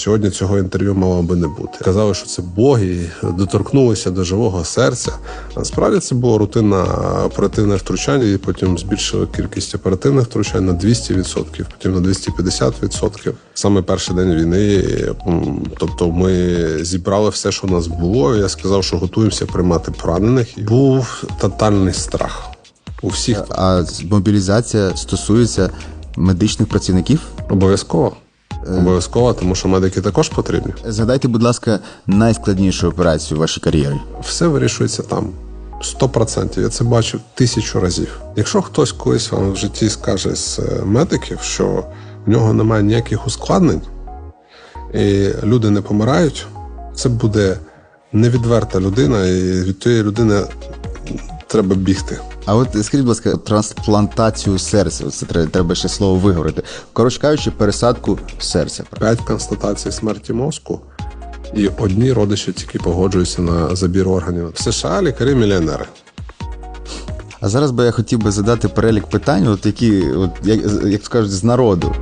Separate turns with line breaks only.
Сьогодні цього інтерв'ю мало би не бути. Казали, що це боги, доторкнулися до живого серця. Насправді це було рутинне оперативне втручання, і потім збільшили кількість оперативних втручань на 200%, потім на 250%. Саме перший день війни. Тобто, ми зібрали все, що у нас було. Я сказав, що готуємося приймати поранених. Був тотальний страх у всіх
А мобілізація стосується медичних працівників.
обов'язково. Обов'язково, тому що медики також потрібні.
Згадайте, будь ласка, найскладнішу операцію в вашій кар'єрі.
все вирішується там. 100%. Я це бачив тисячу разів. Якщо хтось колись вам в житті скаже з е, медиків, що в нього немає ніяких ускладнень, і люди не помирають, це буде невідверта людина, і від тієї людини треба бігти.
А от скажіть, будь ласка, трансплантацію серця. Це треба, ще слово виговорити. Коротше кажучи, пересадку серця.
П'ять констатацій смерті мозку, і одні родичі тільки погоджуються на забір органів. В США лікарі мільйонери.
А зараз би я хотів би задати перелік питань, от які, от як, як скажуть, з народу.